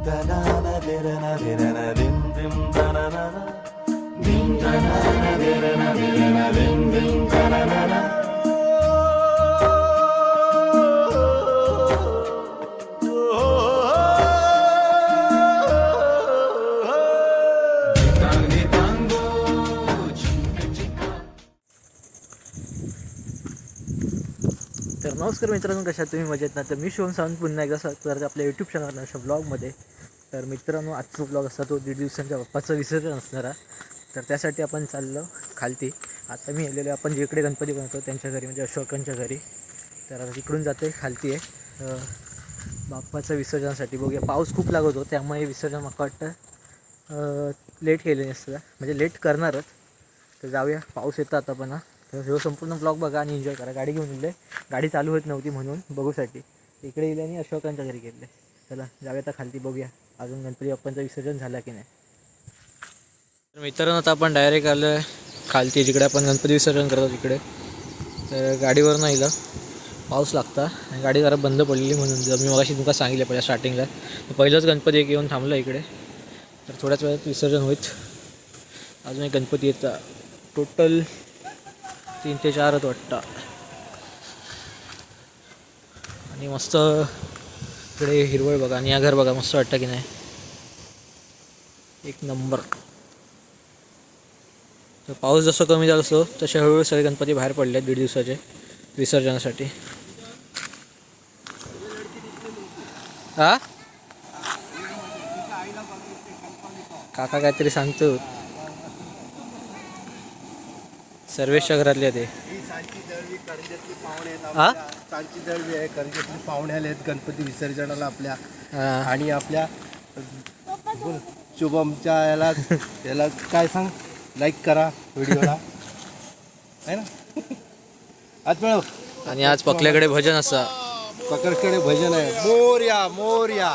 Ding da na na na na na na na na na na na नमस्कार मित्रांनो कशा तुम्ही? मजेत ना? तर मी शिवम सावंत पुन्हा एकदा स्वागत आपल्या यूट्यूब चॅनल अशा ब्लॉगमध्ये तर मित्रांनो आजचा ब्लॉग असा तो दीड दिवसांच्या बाप्पाचं विसर्जन असणारा तर त्यासाठी आपण चाललो खालती. आता मी आलेलो आपण जिकडे गणपती बनवतो त्यांच्या घरी म्हणजे अशोकांच्या घरी. तर आता तिकडून जाते खालती आहे. बाप्पाचं विसर्जनासाठी बघूया. पाऊस खूप लागत होतो त्यामुळे विसर्जन मला वाटतं लेट केले नसतं म्हणजे लेट करणारच. तर जाऊया पाऊस येतो आता पण हां. तर हे संपूर्ण ब्लॉग बघा आणि एन्जॉय करा. गाडी घेऊन गेले गाडी चालू होत नव्हती म्हणून बघूसाठी इकडे गेले आणि अशोकांच्या घरी गेले. चला जाऊया आता खालती बघूया. अजून गणपती बाप्पांचं विसर्जन झालं की नाही. तर मित्रांनो आता आपण डायरेक्ट आलो आहे खालती. जिकडे आपण गणपती विसर्जन करतो तिकडे. तर गाडीवर नाही पाऊस लागता. आणि गाडी जरा बंद पडलेली म्हणून. जर मी मगाशी तुमका सांगितलं पहिल्या स्टार्टिंगला तर पहिलंच गणपती एक येऊन थांबलं इकडे. तर थोड्याच वेळात विसर्जन होईल अजून एक गणपती येतात टोटल तीन ते चारच वाटतं. आणि मस्त इकडे हिरवळ बघा आणि या घर बघा मस्त वाटतं की नाही. एक नंबर. तर पाऊस जसं कमी झाला असतो तसे हळूहळू सगळे गणपती बाहेर पडले आहेत दीड दिवसाचे विसर्जनासाठी. हा काका काहीतरी सांगतो. सर्वेच्या घरातले ते ही. सांची दळवी हा? आहे कर्जतली पाहुणे आले आहेत गणपती विसर्जनाला आपल्या. आणि आपल्या बोल, शुभमच्या याला याला काय सांग? लाईक करा व्हिडिओला. आहे ना? आज मिळव. आणि आज पकल्याकडे भजन असा. पकडकडे भजन आहे. मोर्या मोर्या.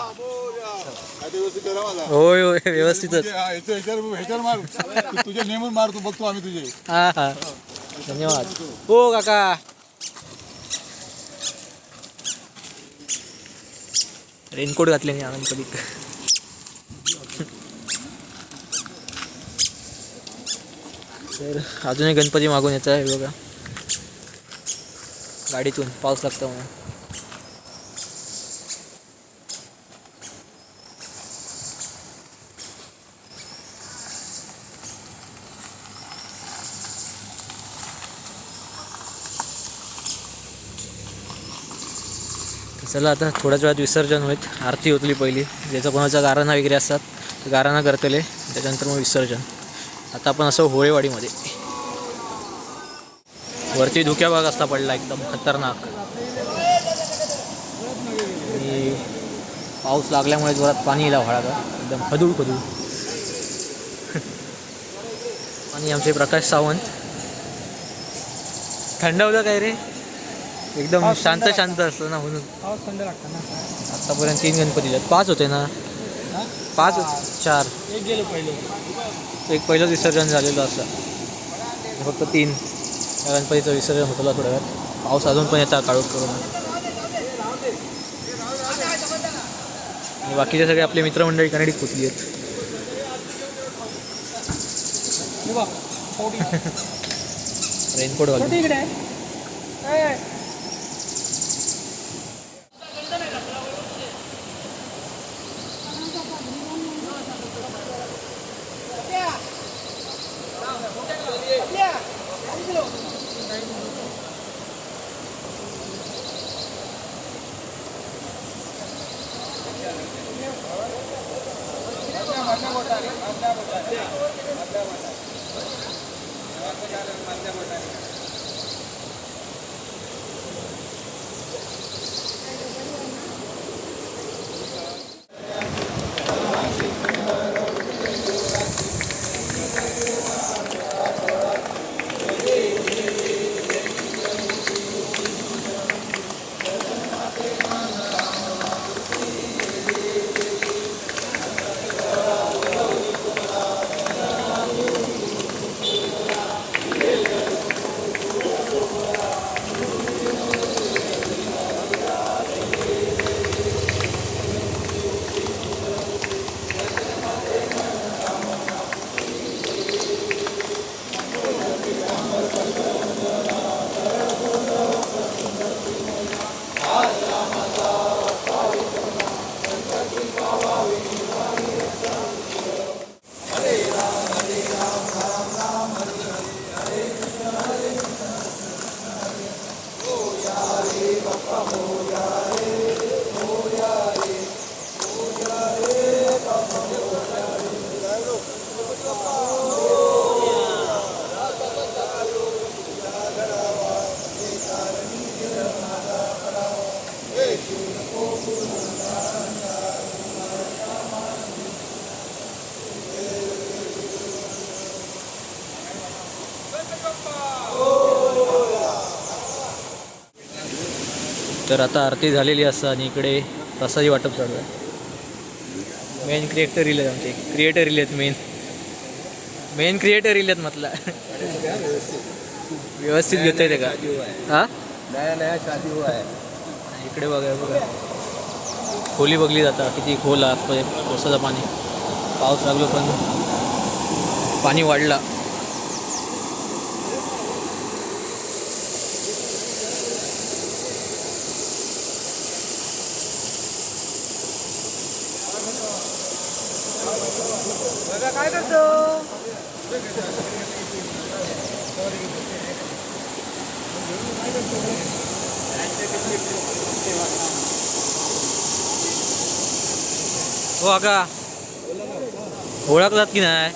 होय होय व्यवस्थितच. तुझे नेमून मारतो बघतो आम्ही तुझे. हा हा. धन्यवाद. हो काका. रेनकोट घातले नाही आनंद कधी. तर अजूनही गणपती मागून येत आहे बघा. गाडीतून पाऊस लागतो म्हणून. चला आता थोड्याच वेळात विसर्जन होईल. आरती होतली पहिली. ज्याचं कोणाचा गाराणा वगैरे असतात ते गाराणा करतले. त्याच्यानंतर मग विसर्जन. आता आपण असं होळेवाडीमध्ये. वरती धुक्या भाग असता पडला एकदम खतरनाक. आणि पाऊस लागल्यामुळे जोरात पाणी येला व्हाळा एकदम खदूळ खदूळ. आणि आमचे प्रकाश सावंत. थंडावलं काय रे? एकदम शांत शांत असतं ना म्हणून. पाऊस थंड लागतं ना. आतापर्यंत तीन गणपती आहेत पाच होते ना? पाच चार. एक गेलो पहिले. एक पहिलं विसर्जन झालेलं असं. फक्त तीन. या गणपतीचं विसर्जन होतं थोड्या वेळात पाऊस अजून पण येतात काळोख करून. आणि बाकीचे सगळे आपले मित्रमंडळी कनेडीत पोचली आहेत. रेनकोट घालून इकडे. मधल्या मठाने तर आता आरती झालेली असं आणि इकडे प्रसादी वाटप चालू आहे. मेन क्रिएटर रिलेत आमचे. क्रिएटर रिलेत मेन मेन क्रिएटर रिलेत म्हटलं. व्यवस्थित घेतोय ते का? हा? नया नया इकडे बघा बघा. खोली बघली जाता. किती खोल आत पावसाचं पाणी. पाऊस लागलो पण पाणी वाढला काय करतो हो का ओळखलात की नाही?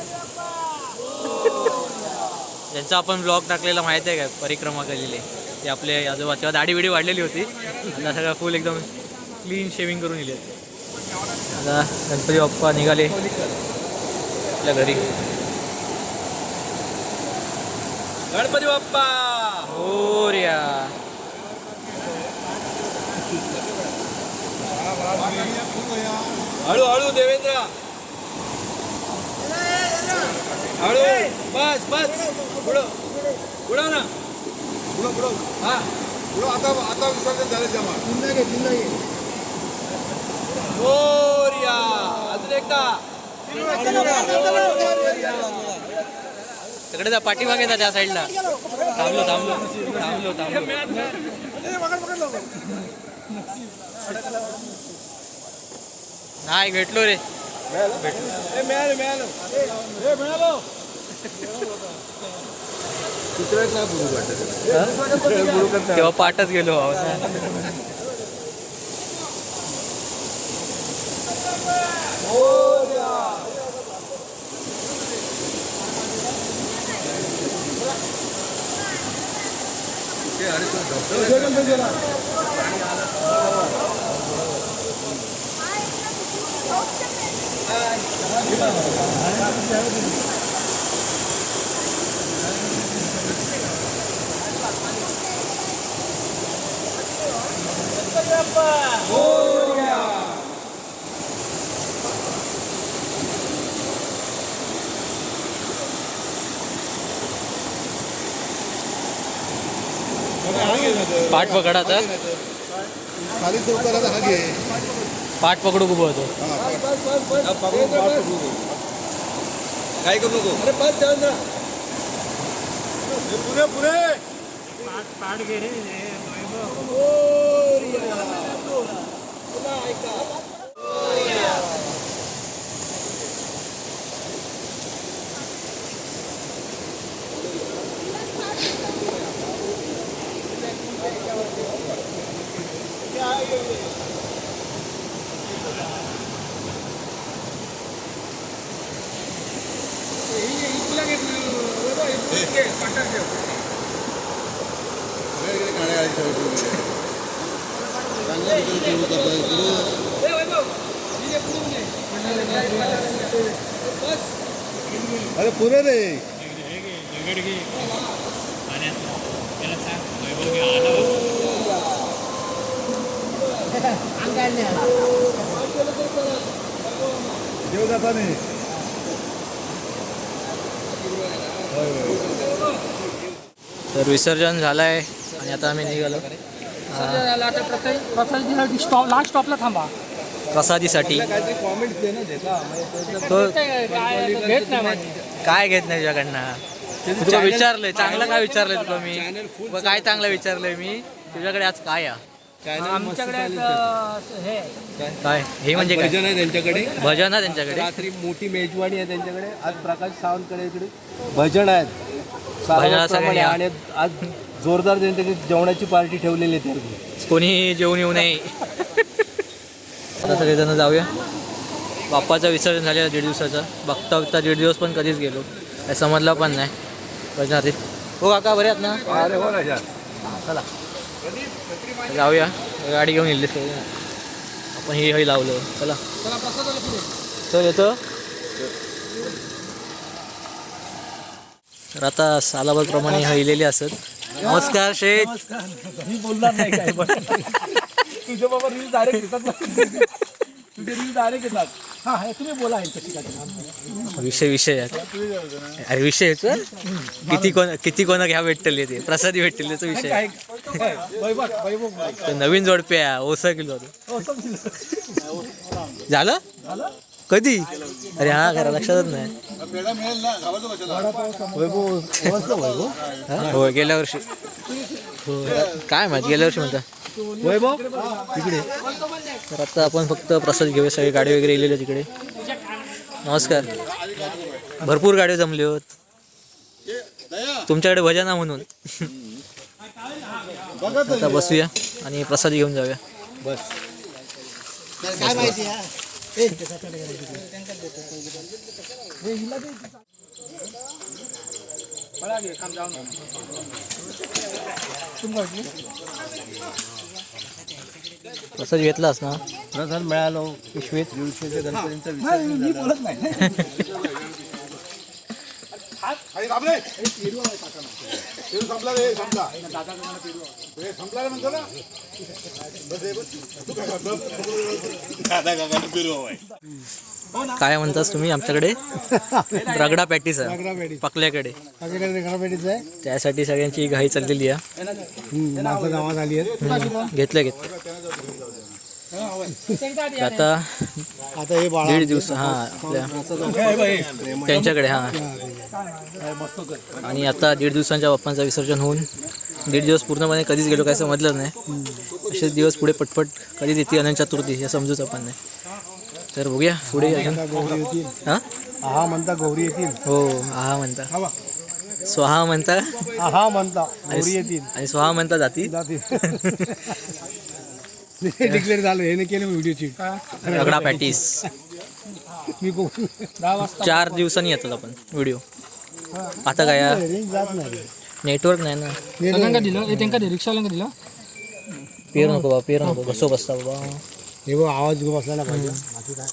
ज्यांचा आपण ब्लॉग टाकलेला माहीत आहे का? परिक्रमा केलेली. ते आपले आजोबा तेव्हा दाढी बिडी वाढलेली होती. आता सगळं फुल एकदम क्लीन शेविंग करून गेले आता गणपती बाप्पा निघाले. आपल्या घरी. गणपती बाप्पा! हो रे हळू हळू देवेंद्र. हळू बस बस. पुढं पुढं ना. पुढं पुढं. हा. पुढं आता आता विसर्जन झालं जमा चिन्ह घे चिन्ह घे. अजून एकदा. तिकडे जा पाठीमागे जा त्या साईडला. थांबलो थांबलो थांबलो थांबलो. नाही भेटलो रे. ए, मिळालं मिळालं ए, मिळालं चित्रात नाही बुडू वाटत तेव्हा पाठच गेलो पाठ पकडा तर खाली चौकाला हा घे पाठ पकडू खूप होतो. काय करू नको अरे पाच जाऊ ना पुरे पुरे अरे पुरे रे. देव जाता नाही तर विसर्जन झालं आहे आणि आता आम्ही निघालो. स्टॉप लास्ट स्टॉपला थांबा. प्रसादीसाठी. काय घेत नाही तुझ्याकडनं? तुला विचारलंय चांगलं काय विचारलंय तुला मी? काय चांगलं विचारलंय मी? तुझ्याकडे आज काय आहे? आमच्याकडे अं, हे काय? हे म्हणजे काय? भजन आहे त्यांच्याकडे. भजन आहे त्यांच्याकडे? रात्री मोठी मेजवानी आहे त्यांच्याकडे. आज प्रकाश सावंतकडे इकडे. भजन आहेत. भजनाला सावंतप्रमाणे या. आणि आज जोरदार त्यांच्याकडे जेवणाची पार्टी ठेवलेली आहे त्यांनी. कोणी जेवून येऊ नये. आता सगळेजण जाऊया. बाप्पाचं विसर्जन झालेलं दीड दिवसाचं. बघता बघता दीड दिवस पण कधीच गेलो. काय समजलं पण नाही. भजनात हो काका बरे आहेत ना? अरे हो ना चला. जाऊया. गाडी घेऊन येईल आपण हे हे लावलं. चला. चल येतो. तर आता सालाबादप्रमाणे हईलेली असत. नमस्कार शेठ. मी बोलणार नाही काय बाबा रील डायरेक्ट येतात तुझे रील डायरेक्ट येतात हा तुम्ही बोला विषय विषय. अरे विषय? किती कोण किती कोणा घ्या भेटले ते. प्रसादी भेटले त्याचा विषय नवीन जोडपे आहे ओसा किलो. झालं? कधी? अरे हा खरं लक्षातच नाही. हा? गेल्या वर्षी. हो काय माहीत गेल्या वर्षी म्हणता. वैभव? तिकडे. तर आता आपण फक्त प्रसाद घेऊया सगळे गाडी वगैरे येलेले तिकडे. नमस्कार. भरपूर गाड्या जमले होत. तुमच्याकडे भजन आहे म्हणून. आता बसूया आणि प्रसाद घेऊन जाऊया. बस. प्रसाद घेतलास ना? प्रसाद मिळालो पिशवीत. गणपतींचा बोलत नाही. काय म्हणतास तुम्ही? आमच्याकडे रगडा पॅटीस आहे. पकल्याकडे. आहे. त्यासाठी सगळ्यांची घाई चाललेली आहे. घेतलं घेतलं. आता आता हे दीड दिवस हा आपल्या त्यांच्याकडे हा. आणि आता दीड दिवसांच्या बाप्पांचं विसर्जन होऊन दीड दिवस पूर्णपणे कधीच गेलो काय समजलं नाही. असेच दिवस पुढे पटपट कधीच येते अनंत चतुर्थी हे समजूच आपण नाही. तर बघूया पुढे अजून. हा? आहा म्हणता गौरी येतील. हो आहा म्हणता. स्वाहा म्हणता? आहा म्हणता गौरी येतील. आणि स्वाहा म्हणता जाती? डिक्लेअर झालं हे केलं व्हिडिओची रगडा पॅटीस. मी चार दिवसांनी येतात आपण व्हिडिओ आता काय? जात नाही. नेटवर्क नाही ना. त्यांना दिलं. हे त्यांना दे. रिक्षावाल्यांका दिलं. पेर नको बाबा पेर नको. बसो बसता बाबा. हे बघ आवाज बसला पाहिजे. बाकी काय?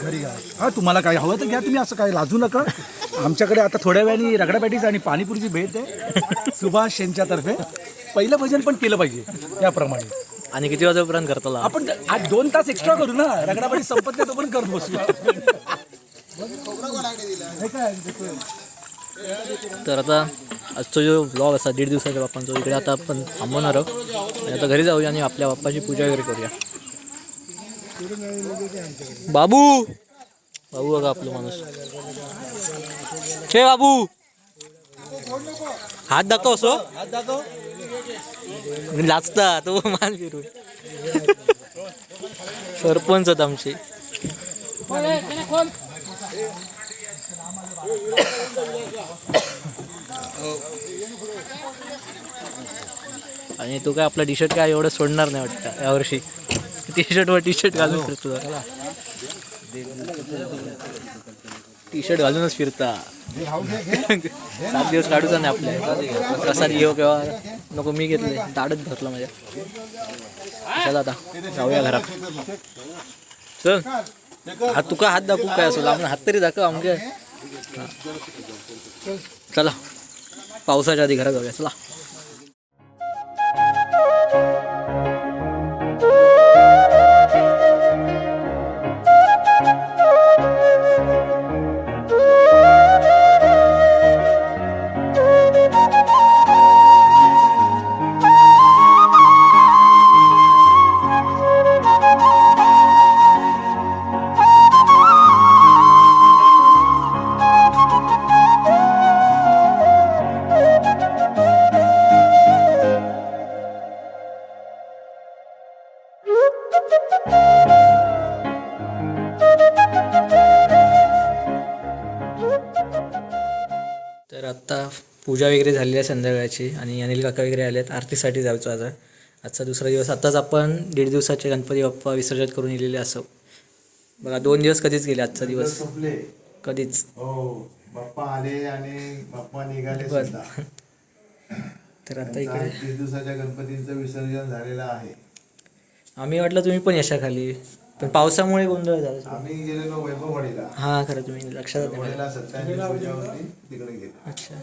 घरी घ्या हा तुम्हाला काय हवं तर घ्या. तुम्ही असं काय लाजू नका. आमच्याकडे आता थोड्या वेळाने रगडा पॅटीस आणि पाणीपुरीची भेट आहे. सुभाष यांच्या तर्फे पहिलं भजन पण केलं पाहिजे त्याप्रमाणे आणि किती वाजेपर्यंत करतो आपण आज दोन तास एक्स्ट्रा करू ना. रगडा पॅटीस संपत नाही तो पण करत बसू. तर आता आजचा जो ब्लॉग असा दीड दिवसाच्या बाप्पांचा इकडे आता आपण थांबवणार आहोत. आणि आता घरी जाऊया आणि आपल्या बाप्पाची पूजा वगैरे करूया. बाबू! बाबू बघा आपलं माणूस. हे बाबू. हात दाखव असो हात दाखव लाचता तो मान फिरू. सरपंच आहेत आमचे. आणि तू काय आपला टी शर्ट काय एवढं सोडणार नाही वाटतं यावर्षी टी शर्टवर टी शर्ट घालून फिरतो टी शर्ट घालूनच फिरता. सात दिवस काढूचा नाही आपल्या प्रसाद येऊ किंवा नको मी घेतले. दाडच धरलं माझ्या. चला आता जाऊया घरात. चल. हात तुका हात दाखवू काय असो. लांब हात तरी दाखव अमके चला. पावसाच्या आधी घरात जाऊया. चला. तर आत्ता पूजा वगैरे झालेली आहे संध्याकाळची आणि अनिल काका वगैरे आले आहेत आरतीसाठी जायचो आज. आजचा दुसरा दिवस आत्ताच आपण दीड दिवसाचे गणपती बाप्पा विसर्जन करून गेलेले असो. बघा दोन दिवस कधीच गेले आजचा दिवस कधीच. हो बाप्पा आले आणि बाप्पा निघाले तर आता इकडे. दीड दिवसाच्या गणपतींचं विसर्जन झालेलं आहे. आम्ही वाटलं तुम्ही पण यशा खाली पण पावसामुळे गोंधळ झाला आम्ही गेलेलो वैभववाडीला. हां खरं तुम्ही लक्षात नाही वडीला सत्याण्णव पूजा होती तिकडे गेलो. अच्छा.